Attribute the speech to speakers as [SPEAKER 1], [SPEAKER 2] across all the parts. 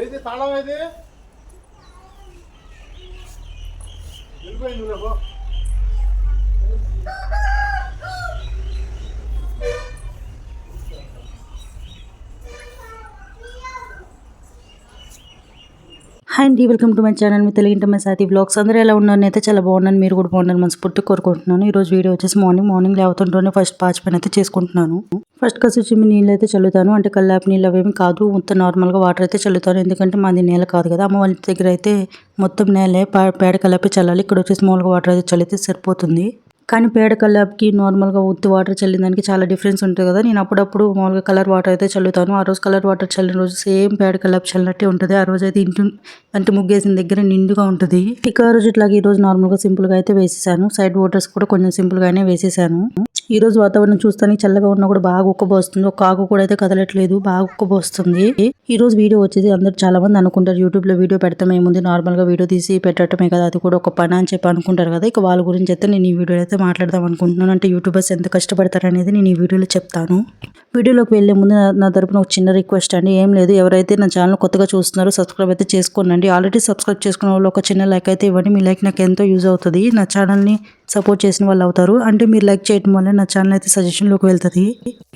[SPEAKER 1] ఏది తాళం ఏది? వెళ్ళిపోయింది నువ్వు.
[SPEAKER 2] హాయ్ అండి వెల్కమ్ టు మై ఛానల్. మీ తెలుగు మై సాతి బ్లాగ్స్. అందరూ ఎలా ఉన్నారు? అయితే చాలా బాగున్నాను. మీరు కూడా బాగున్నారు మనస్ఫూర్తి కోరుకుంటున్నాను. ఈ రోజు వీడియో వచ్చేసి మార్నింగ్ మార్నింగ్ లేవుతుంటూనే ఫస్ట్ పాచి పని అయితే చేసుకుంటున్నాను. ఫస్ట్ కసి వచ్చి నీళ్ళు అయితే చల్లుతాను. అంటే కల్లాపి నీళ్ళు అవేమి కాదు. మొత్తం నార్మల్గా వాటర్ అయితే చల్లుతాను. ఎందుకంటే మాది నేల కాదు కదా. అమ్మ వాళ్ళ దగ్గర అయితే మొత్తం నేలే పేడ కల్లాపి చల్లాలి. ఇక్కడ వచ్చేసి మామూలుగా వాటర్ అయితే చల్లితే సరిపోతుంది. కానీ పేడ కల్లాప్కి నార్మల్గా ఉత్తి వాటర్ చల్లిన దానికి చాలా డిఫరెన్స్ ఉంటుంది కదా. నేను అప్పుడప్పుడు మామూలుగా కలర్ వాటర్ అయితే చల్లుతాను. ఆ రోజు కలర్ వాటర్ చల్లిన రోజు సేమ్ పేడ కల్లాప్ చల్లినట్టే ఉంటుంది. ఆ రోజు అయితే ఇంటి అంటే ముగ్గేసిన దగ్గర నిండుగా ఉంటుంది. ఇక ఆ రోజు ఇట్లాగే ఈ రోజు నార్మల్గా సింపుల్గా అయితే వేసేసాను. సైడ్ వాటర్స్ కూడా కొంచెం సింపుల్గానే వేసేసాను. ఈ రోజు వాతావరణం చూస్తానికి చల్లగా ఉన్నా కూడా బాగా ఉక్కబోస్తుంది. ఒక ఆకు కూడా అయితే కదలట్లేదు. బాగా ఉక్కబోస్తుంది. ఈ రోజు వీడియో వచ్చేసి అందరు చాలా మంది అనుకుంటారు. యూట్యూబ్లో వీడియో పెడతాం ఏముంది? నార్మల్గా వీడియో తీసి పెట్టడమే కదా అది కూడా ఒక పని అని చెప్పి అనుకుంటారు కదా. ఇక వాళ్ళ గురించి అయితే నేను ఈ వీడియో అయితే మాట్లాడదాం అనుకుంటున్నాను. అంటే యూట్యూబర్స్ ఎంత కష్టపడతారు అనేది నేను ఈ వీడియోలో చెప్తాను. వీడియోలోకి వెళ్ళే ముందు నా- నా తరపున ఒక చిన్న రిక్వెస్ట్ అండి. ఏం లేదు ఎవరైతే నా ఛానల్ కొత్తగా చూస్తున్నారో సబ్స్క్రైబ్ అయితే చేసుకోనండి. ఆల్రెడీ సబ్స్క్రైబ్ చేసుకున్న వాళ్ళు ఒక చిన్న లైక్ అయితే ఇవ్వండి. మీ లైక్ నాకు ఎంతో యూజ్ అవుతుంది. నా ఛానల్ని సపోర్ట్ చేసిన వాళ్ళు అవుతారు. అంటే మీరు లైక్ చేయడం వల్ల నా ఛానల్ అయితే సజెషన్లోకి వెళ్తుంది.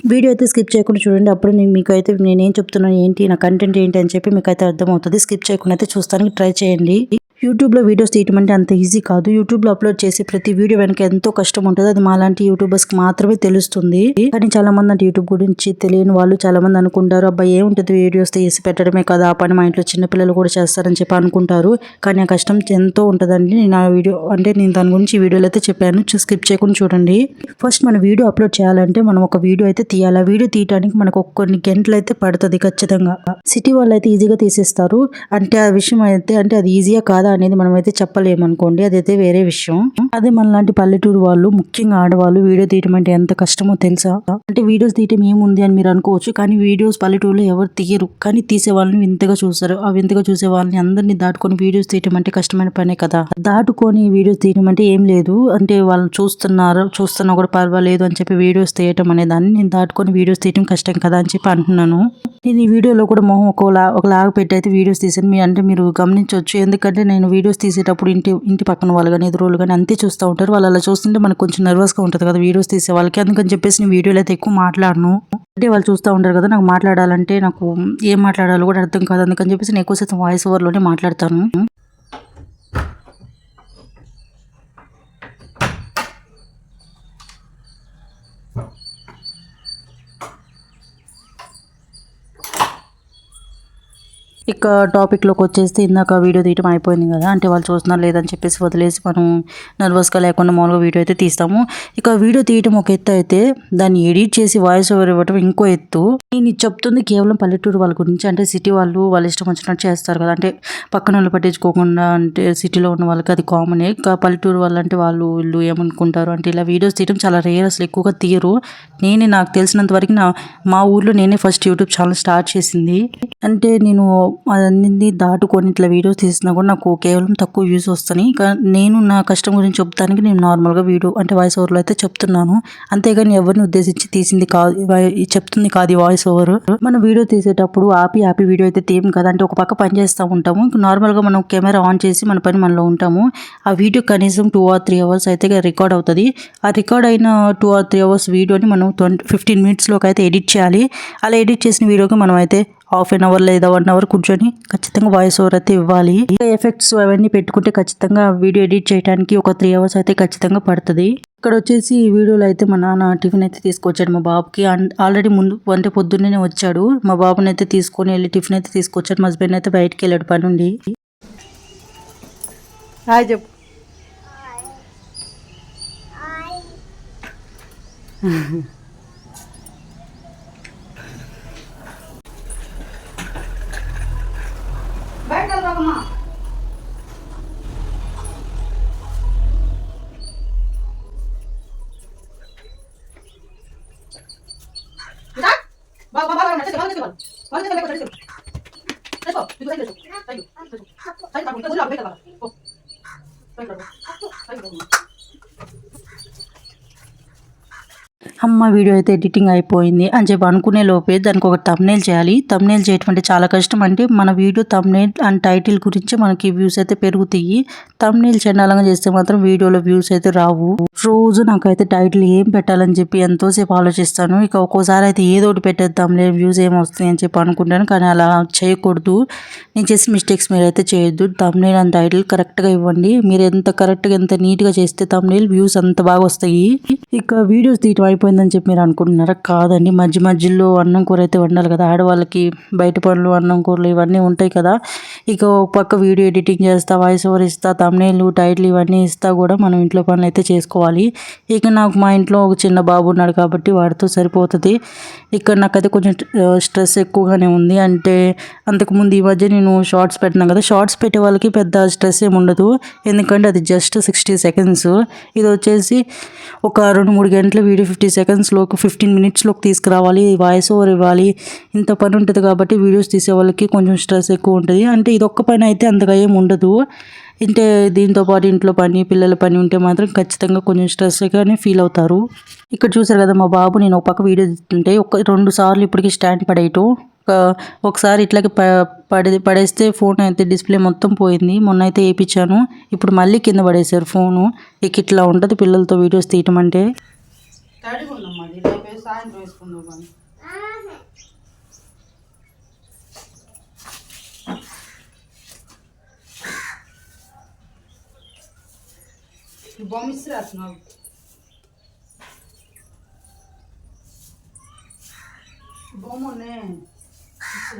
[SPEAKER 2] వీడియో అయితే స్కిప్ చేయకుండా చూడండి. అప్పుడు నేను మీకు అయితే నేను ఏం చెప్తున్నాను ఏంటి నా కంటెంట్ ఏంటి అని చెప్పి మీకు అయితే అర్థమవుతుంది. స్కిప్ చేయకుండా అయితే చూస్తానికి ట్రై చేయండి. యూట్యూబ్లో వీడియోస్ తీయటం అంటే అంత ఈజీ కాదు. యూట్యూబ్లో అప్లోడ్ చేసే ప్రతి వీడియో వెనక ఎంతో కష్టం ఉంటుంది. అది మాలాంటి యూట్యూబర్స్కి మాత్రమే తెలుస్తుంది. కానీ చాలా మంది అంటే యూట్యూబ్ గురించి తెలియని వాళ్ళు చాలా మంది అనుకుంటారు అబ్బాయి ఏముంటుంది వీడియోస్ తీసి పెట్టడమే కదా ఆ పని మా ఇంట్లో చిన్నపిల్లలు కూడా చేస్తారని చెప్పి అనుకుంటారు. కానీ ఆ కష్టం ఎంతో ఉంటుందండి. నేను ఆ వీడియో అంటే నేను దాని గురించి వీడియోలు వీడియోలో అయితే చెప్పాను. స్కిప్ చేయకుండా చూడండి. ఫస్ట్ మన వీడియో అప్లోడ్ చేయాలంటే మనం ఒక వీడియో అయితే తీయాలి. ఆ వీడియో తీయడానికి మనకు కొన్ని గంటలు అయితే పడుతుంది ఖచ్చితంగా. సిటీ వాళ్ళు అయితే ఈజీగా తీసేస్తారు. అంటే ఆ విషయం అయితే అంటే అది ఈజీగా కాదా అనేది మనం అయితే చెప్పలేమనుకోండి అదైతే వేరే విషయం. అదే మనలాంటి పల్లెటూరు వాళ్ళు ముఖ్యంగా ఆడవాళ్ళు వీడియో తీయడం అంటే ఎంత కష్టమో తెలుసా? అంటే వీడియోస్ తీయటం ఏముంది అని మీరు అనుకోవచ్చు కానీ వీడియోస్ పల్లెటూరులో ఎవరు తీయరు. కానీ తీసే వాళ్ళని వింతగా చూస్తారు. ఆ వింతగా చూసే వాళ్ళని అందరినీ దాటుకొని వీడియోస్ తీయటం అంటే కష్టమైన పనే కదా. దాటుకొని వీడియోస్ తీయడం అంటే ఏం లేదు. అంటే వాళ్ళు చూస్తున్నారు చూస్తున్నా కూడా పర్వాలేదు అని చెప్పి వీడియోస్ తీయటం అనే దాన్ని నేను దాటుకొని వీడియోస్ తీయటం కష్టం కదా అని చెప్పి అంటున్నాను. నేను ఈ వీడియోలో కూడా మొహం ఒకలా ఒకలాగా పెట్టి అయితే వీడియోస్ తీసాను. మీ అంటే మీరు గమనించవచ్చు. ఎందుకంటే నేను నేను వీడియోస్ తీసేటప్పుడు ఇంటి ఇంటి పక్కన వాళ్ళు కానీ ఎదురోళ్ళు కానీ అంతే చూస్తూ ఉంటారు. వాళ్ళు అలా చూస్తుంటే మనకు కొంచెం నర్వస్గా ఉంటుంది కదా వీడియోస్ తీసే వాళ్ళకి. అందుకని చెప్పేసి నేను వీడియోలో అయితే ఎక్కువ మాట్లాడను. అంటే వాళ్ళు చూస్తూ ఉంటారు కదా నాకు మాట్లాడాలంటే నాకు ఏం మాట్లాడాలో కూడా అర్థం కాదు. అందుకని చెప్పేసి నేను ఎక్కువ శాతం వాయిస్ ఓవర్లోనే మాట్లాడతాను. ఇక టాపిక్లోకి వచ్చేస్తే ఇందాక వీడియో తీయటం అయిపోయింది కదా అంటే వాళ్ళు చూస్తున్నారు లేదని చెప్పేసి వదిలేసి మనం నర్వస్గా లేకుండా మామూలుగా వీడియో అయితే తీస్తాము. ఇక వీడియో తీయటం ఒక ఎత్తు అయితే దాన్ని ఎడిట్ చేసి వాయిస్ ఓవర్ ఇవ్వటం ఇంకో ఎత్తు. నేను చెప్తుంది కేవలం పల్లెటూరు వాళ్ళ గురించి అంటే సిటీ వాళ్ళు వాళ్ళ ఇష్టం వచ్చినట్టు చేస్తారు కదా అంటే పక్కన వాళ్ళు పట్టించుకోకుండా అంటే సిటీలో ఉన్న వాళ్ళకి అది కామనే ఇక పల్లెటూరు వాళ్ళు అంటే వాళ్ళు వీళ్ళు ఏమనుకుంటారు అంటే ఇలా వీడియోస్ తీయడం చాలా రేర్ అసలు ఎక్కువగా తీయరు. నేనే నాకు తెలిసినంత వరకు నా మా ఊర్లో నేనే ఫస్ట్ యూట్యూబ్ ఛానల్ స్టార్ట్ చేసింది. అంటే నేను అన్ని దాటుకొని ఇట్లా వీడియోస్ తీసినా కూడా నాకు కేవలం తక్కువ వ్యూస్ వస్తాయి ఇక నేను నా కష్టం గురించి చెప్తానికి నేను నార్మల్గా వీడియో అంటే వాయిస్ ఓవర్లో అయితే చెప్తున్నాను. అంతేగాని ఎవరిని ఉద్దేశించి తీసింది కాదు చెప్తుంది కాదు వాయిస్ ఓవర్ మనం వీడియో తీసేటప్పుడు ఆపి ఆపి వీడియో అయితే తీయం కదా. అంటే ఒక పక్క పని చేస్తూ ఉంటాము. నార్మల్గా మనం కెమెరా ఆన్ చేసి మన పని మనలో ఉంటాము. ఆ వీడియో కనీసం టూ ఆర్ త్రీ అవర్స్ అయితే రికార్డ్ అవుతుంది. ఆ రికార్డ్ అయిన టూ ఆర్ త్రీ అవర్స్ వీడియోని మనం ట్వంటీ ఫిఫ్టీన్ మినిట్స్లోకి అయితే ఎడిట్ చేయాలి. అలా ఎడిట్ చేసిన వీడియోకి మనం అయితే హాఫ్ అన్ అవర్ లేదా వన్ అవర్ కూర్చొని ఖచ్చితంగా వాయిస్ ఓవర్ అయితే ఇవ్వాలి. ఎఫెక్ట్స్ అవన్నీ పెట్టుకుంటే ఖచ్చితంగా వీడియో ఎడిట్ చేయడానికి ఒక త్రీ అవర్స్ అయితే ఖచ్చితంగా పడుతుంది. ఇక్కడ వచ్చేసి ఈ వీడియోలో అయితే మా నాన్న టిఫిన్ అయితే తీసుకొచ్చాడు మా బాబుకి. అండ్ ఆల్రెడీ ముందు అంటే పొద్దున్నే వచ్చాడు. మా బాబుని అయితే తీసుకొని వెళ్ళి టిఫిన్ అయితే తీసుకొచ్చాడు. మా హస్బెండ్ అయితే బయటకు వెళ్ళాడు పని నుండి చెప్పు. come on. అమ్మ వీడియో అయితే ఎడిటింగ్ అయిపోయింది అని చెప్పి అనుకునే లోపే దానికి ఒక తమ్నేల్ చేయాలి. తమ్నేల్ చేయటం అంటే చాలా కష్టం. అంటే మన వీడియో తమ్నేల్ అండ్ టైటిల్ గురించి మనకి వ్యూస్ అయితే పెరుగుతాయి. తమ్నేల్ చండాలంగా చేస్తే మాత్రం వీడియోలో వ్యూస్ అయితే రావు. రోజు నాకైతే టైటిల్ ఏం పెట్టాలని చెప్పి ఎంతోసేపు ఆలోచిస్తాను. ఇక ఒక్కోసారి అయితే ఏదో ఒకటి పెట్టేద్దాంలే వ్యూస్ ఏం వస్తాయి అని చెప్పి అనుకుంటాను. కానీ అలా చేయకూడదు. నేను చేసే మిస్టేక్స్ మీరు అయితే చేయొద్దు తమ్నేల్ అండ్ టైటిల్ కరెక్ట్గా ఇవ్వండి. మీరు ఎంత కరెక్ట్గా ఎంత నీట్గా చేస్తే తమ్నేల్ వ్యూస్ అంత బాగా వస్తాయి. ఇక వీడియోస్ తీయటం అయిపోయిందని చెప్పి మీరు అనుకుంటున్నారా? కాదండి. మధ్య మధ్యలో అన్నం కూర అయితే వండాలి కదా. ఆడవాళ్ళకి బయట పనులు అన్నం కూరలు ఇవన్నీ ఉంటాయి కదా. ఇక ఒక పక్క వీడియో ఎడిటింగ్ చేస్తా వాయిస్ ఓవర్ ఇస్తా తమ్నేళ్ళు టైటిల్ ఇవన్నీ ఇస్తా కూడా మనం ఇంట్లో పనులు అయితే చేసుకోవాలి. ఇక నాకు మా ఇంట్లో ఒక చిన్న బాబు ఉన్నాడు కాబట్టి వాడితో సరిపోతుంది. ఇక్కడ నాకైతే కొంచెం స్ట్రెస్ ఎక్కువగానే ఉంది. అంటే అంతకుముందు ఈ మధ్య నేను షార్ట్స్ పెట్టినా కదా. షార్ట్స్ పెట్టే వాళ్ళకి పెద్ద స్ట్రెస్ ఏమి ఉండదు. ఎందుకంటే అది జస్ట్ సిక్స్టీ సెకండ్స్. ఇది వచ్చేసి ఒక రెండు మూడు గంటల వీడియో ఫిఫ్టీ సెకండ్స్ సెకండ్స్లోకి ఫిఫ్టీన్ మినిట్స్లోకి తీసుకురావాలి వాయిస్ ఓవర్ ఇవ్వాలి. ఇంత పని ఉంటుంది కాబట్టి వీడియోస్ తీసే వాళ్ళకి కొంచెం స్ట్రెస్ ఎక్కువ ఉంటుంది. అంటే ఇది ఒక్క పని అయితే అంతగా ఏమి ఉండదు. అంటే దీంతో పాటు ఇంట్లో పని పిల్లల పని ఉంటే మాత్రం ఖచ్చితంగా కొంచెం స్ట్రెస్గానే ఫీల్ అవుతారు. ఇక్కడ చూసారు కదా మా బాబు నేను ఒక పక్క వీడియో తీస్తుంటే ఒక రెండు సార్లు ఇప్పటికి స్టాండ్ పడేయటం. ఒక ఒకసారి ఇట్లాగే ప పడే పడేస్తే ఫోన్ అయితే డిస్ప్లే మొత్తం పోయింది. మొన్న అయితే వేయించాను. ఇప్పుడు మళ్ళీ కింద పడేశారు ఫోను ఇక ఇట్లా ఉంటుంది పిల్లలతో వీడియోస్ తీయటం అంటే. సాయంత్రం వేసుకుందాం కానీ బొమ్మ ఇచ్చి రాస్తున్నావు బొమ్మనే ఇచ్చి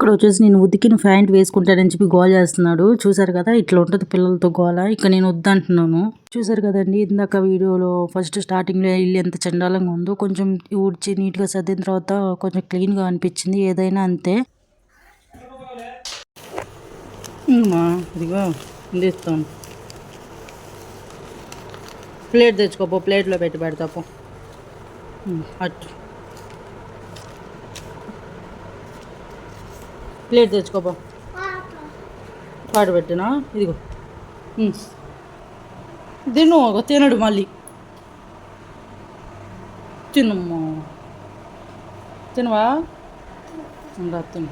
[SPEAKER 2] ఇక్కడ వచ్చేసి నేను ఉతికిన ప్యాంట్ వేసుకుంటానని చెప్పి గోల చేస్తున్నాడు. చూసారు కదా ఇట్లా ఉంటుంది పిల్లలతో గోల. ఇక నేను వద్దంటున్నాను. చూసారు కదండి ఇందాక వీడియోలో ఫస్ట్ స్టార్టింగ్లో ఇల్లు ఎంత చండాలంగా ఉందో కొంచెం ఊడ్చి నీట్గా సర్దిన తర్వాత కొంచెం క్లీన్గా అనిపించింది. ఏదైనా అంతే. ఇదిగో అందిస్తాను ప్లేట్ తెచ్చుకోపో ప్లేట్లో పెట్టి పెడతాపో అటు ప్లేట్ తెచ్చుకోపో. పాటు పెట్టినా ఇదిగో. తిను ఒక తినడు మళ్ళీ. తినమ్మా. తినవా? తిను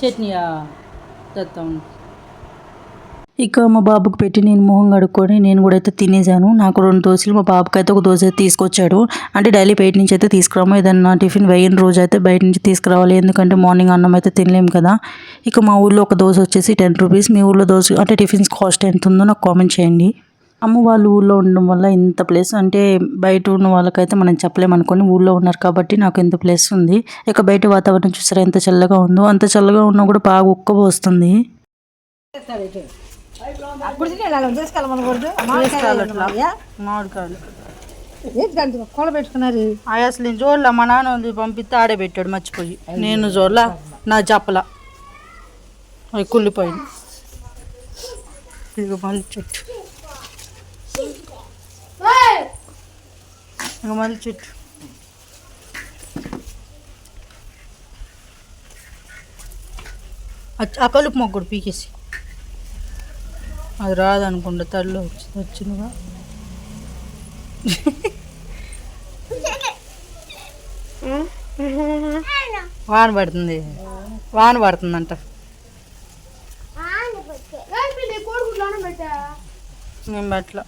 [SPEAKER 2] చట్నీయా? తెస్తాను ఇక మా బాబుకి పెట్టి నేను మొహం కడుక్కొని నేను కూడా అయితే తినేసాను. నాకు రెండు దోశలు మా బాబుకి అయితే ఒక దోశ అయితే తీసుకొచ్చాడు. అంటే డైలీ బయట నుంచి అయితే తీసుకురాము. ఏదన్నా టిఫిన్ వేయని రోజు అయితే బయట నుంచి తీసుకురావాలి. ఎందుకంటే మార్నింగ్ అన్నం అయితే తినలేము కదా. ఇక మా ఊళ్ళో ఒక దోశ వచ్చేసి టెన్ రూపీస్. మీ ఊళ్ళో దోశ అంటే టిఫిన్స్ కాస్ట్ ఎంత ఉందో నాకు కామెంట్ చేయండి. అమ్మ వాళ్ళు ఊళ్ళో ఉండడం వల్ల ఇంత ప్లేస్ అంటే బయట ఉన్న వాళ్ళకైతే మనం చెప్పలేము అనుకోని ఊళ్ళో ఉన్నారు కాబట్టి నాకు ఇంత ప్లేస్ ఉంది. ఇక బయట వాతావరణం చూసారా ఎంత చల్లగా ఉందో. అంత చల్లగా ఉన్నా కూడా బాగా
[SPEAKER 1] తీసుకెళ్ళమనకూడదు
[SPEAKER 2] మామిడికాయలు
[SPEAKER 1] ఏంటి దాంట్లో కూల పెట్టుకున్నారు?
[SPEAKER 2] అసలు నేను చూడలే మా నాన్న ఉంది పంపిస్తే ఆడే పెట్టాడు మర్చిపోయి. నేను చూడలా నా చెప్పలా అవి కుళ్ళిపోయింది. ఇదిగో మళ్ళీ చెట్టు. ఇక మళ్ళీ చెట్టు. ఆ కలుపు మొక్కడు పీకేసి. అది రాదనుకుంటా తల్లి వచ్చి వచ్చినగా. వాన పడుతుంది. వాన పడుతుందంట. మేము పెట్టలా.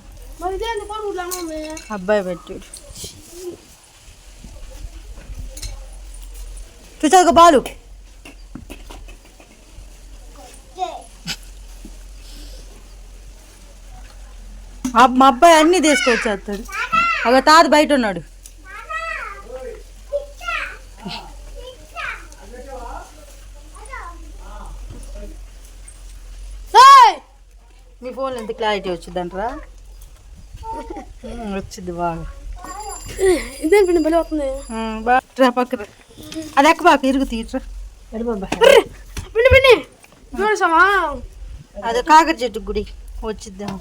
[SPEAKER 2] అబ్బాయి పెట్టాడు. చూసాక బాలు? మా అబ్బాయి అన్నీ తీసుకొచ్చేస్తాడు. ఒక తాత బయట ఉన్నాడు. మీ ఫోన్ ఎంత క్లారిటీ వచ్చింది బాగా.
[SPEAKER 1] ఇదే పిండి బలి అవుతుంది
[SPEAKER 2] ఉమ్, బాగా పక్కన. అది ఎక్క బాగా ఇరుగు
[SPEAKER 1] చూడసామా
[SPEAKER 2] అది కాకర చెట్టు గుడి. వచ్చిద్దాం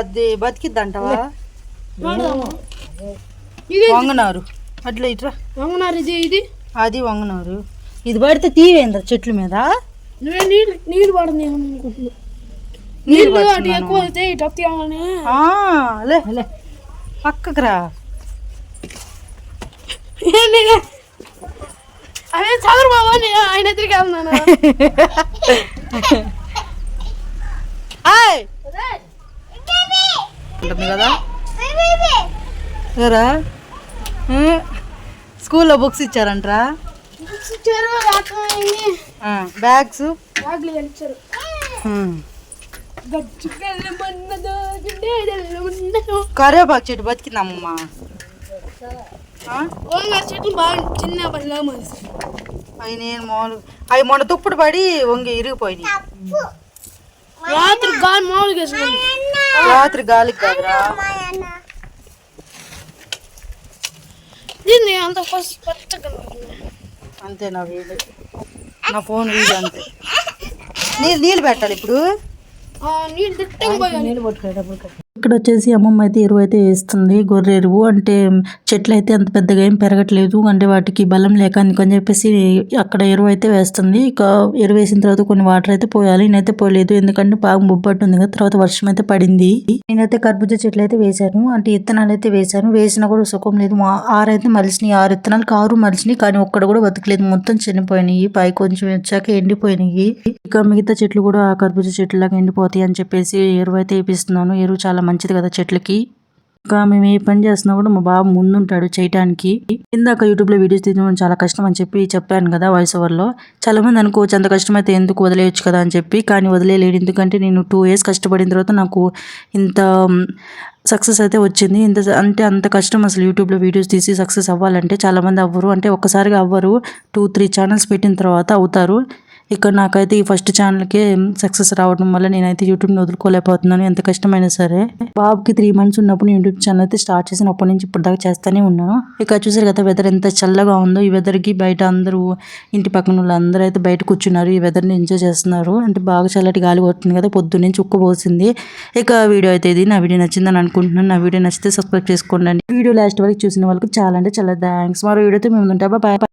[SPEAKER 2] అది బతికిద్దంటావా?
[SPEAKER 1] ఇది
[SPEAKER 2] వంగనారు. అట్లా ఇట్రా.
[SPEAKER 1] వంగనారు ఇది ఇది?
[SPEAKER 2] అది వంగనారు. ఇది పడితే తీవేంద్ర చెట్ల మీద?
[SPEAKER 1] నీళ్ళు నీళ్ళు అనుకుంటున్నా. నీళ్ళు అటు ఎక్కువ అయితే ఇటు
[SPEAKER 2] లే లే. పక్కకు రా.
[SPEAKER 1] అదే చంద్రబాబు అని ఆయన ఎదురుగా ఉన్నాను
[SPEAKER 2] ఉంటుంది కదా? ఏ, స్కూల్లో బుక్స్ ఇచ్చారంట్రా? బ్యాగ్స్. కరివేపాకు చెట్టు బతికిందమ్మా.
[SPEAKER 1] చెట్టు బాగా చిన్న
[SPEAKER 2] అవి నేను మామూలు అవి మొన్న తుప్పుడు పడి వంగి ఇరిగిపోయినాయి.
[SPEAKER 1] రాత్రి గాలి మామూలుగా వేసుకుంది.
[SPEAKER 2] రాత్రి గాలికి కాదురా
[SPEAKER 1] దీన్ని అంత ఫస్ట్ పచ్చగా.
[SPEAKER 2] అంతే నా వీలు. నా ఫోన్ వీలు అంతే. నీళ్ళు నీళ్ళు పెట్టాలి ఇప్పుడు.
[SPEAKER 1] ఆ నీళ్ళు తిట్టం పోయాలి.
[SPEAKER 2] ఇక్కడ వచ్చేసి అమ్మమ్మ అయితే ఎరువు అయితే వేస్తుంది గొర్రె ఎరువు. అంటే చెట్లు అయితే అంత పెద్దగా ఏం పెరగట్లేదు. అంటే వాటికి బలం లేక అందుకని చెప్పేసి అక్కడ ఎరువు అయితే వేస్తుంది. ఇక ఎరువు వేసిన తర్వాత కొన్ని వాటర్ అయితే పోయాలి. నేనైతే పోలేదు. ఎందుకంటే బాగా ముబ్బట్టుంది కదా తర్వాత వర్షం అయితే పడింది. నేనైతే కర్బూజా చెట్లు అయితే వేశాను. అంటే ఇత్తనాలు అయితే వేశాను. వేసినా కూడా సుఖం లేదు. ఆరైతే ఆరు అయితే మలిసినాయి. ఆరు ఇత్తనాలు కారు మలిసినాయి. కానీ ఒక్కడ కూడా బతకలేదు. మొత్తం చనిపోయినాయి. పై కొంచెం వచ్చాక ఎండిపోయినాయి. ఇక మిగతా చెట్లు కూడా ఆ కర్బూజా చెట్లు లాగా ఎండిపోతాయి అని చెప్పేసి ఎరువు అయితే వేపిస్తున్నాను. ఎరువు చాలా మంచిది కదా చెట్లకి. ఇంకా మేము ఏ పని చేస్తున్నా కూడా మా బాబు ముందుంటాడు చేయటానికి. ఇందాక యూట్యూబ్లో వీడియోస్ తీయడం చాలా కష్టం అని చెప్పి చెప్పాను కదా వాయిస్ ఓవర్లో. చాలా మంది అనుకోవచ్చు అంత కష్టం అయితే ఎందుకు వదిలేయచ్చు కదా అని చెప్పి కానీ వదిలేయలేడు. ఎందుకంటే నేను టూ ఇయర్స్ కష్టపడిన తర్వాత నాకు ఇంత సక్సెస్ అయితే వచ్చింది. ఇంత అంటే అంత కష్టం అసలు యూట్యూబ్లో వీడియోస్ తీసి సక్సెస్ అవ్వాలంటే. చాలామంది అవ్వరు. అంటే ఒక్కసారిగా అవ్వరు. టూ త్రీ ఛానల్స్ పెట్టిన తర్వాత అవుతారు. ఇక్కడ నాకైతే ఈ ఫస్ట్ ఛానల్కే సక్సెస్ రావడం వల్ల నేనైతే యూట్యూబ్ని వదులుకోలేకపోతున్నాను. ఎంత కష్టమైనా సరే. బాబుకి త్రీ మంత్స్ ఉన్నప్పుడు యూట్యూబ్ ఛానల్ అయితే స్టార్ట్ చేసిన అప్పటి నుంచి ఇప్పటిదాకా చేస్తూనే ఉన్నాను. ఇక్కడ చూసారు కదా వెదర్ ఎంత చల్లగా ఉందో. ఈ వెదర్కి బయట అందరూ ఇంటి పక్కన వాళ్ళు అందరూ అయితే బయట కూర్చున్నారు. ఈ వెదర్ని ఎంజాయ్ చేస్తున్నారు. అంటే బాగా చల్లటి గాలి కొడుతుంది కదా పొద్దున్నే చుక్క పోసింది. ఇక వీడియో అయితే ఇది. నా వీడియో నచ్చిందని అనుకుంటున్నాను. నా వీడియో నచ్చితే సబ్స్క్రైబ్ చేసుకోండి. వీడియో లాస్ట్ వరకు చూసిన వాళ్ళకి చాలా అంటే చాలా థ్యాంక్స్ మరో వీడియోతో మేము ఉంటాం. బాయ్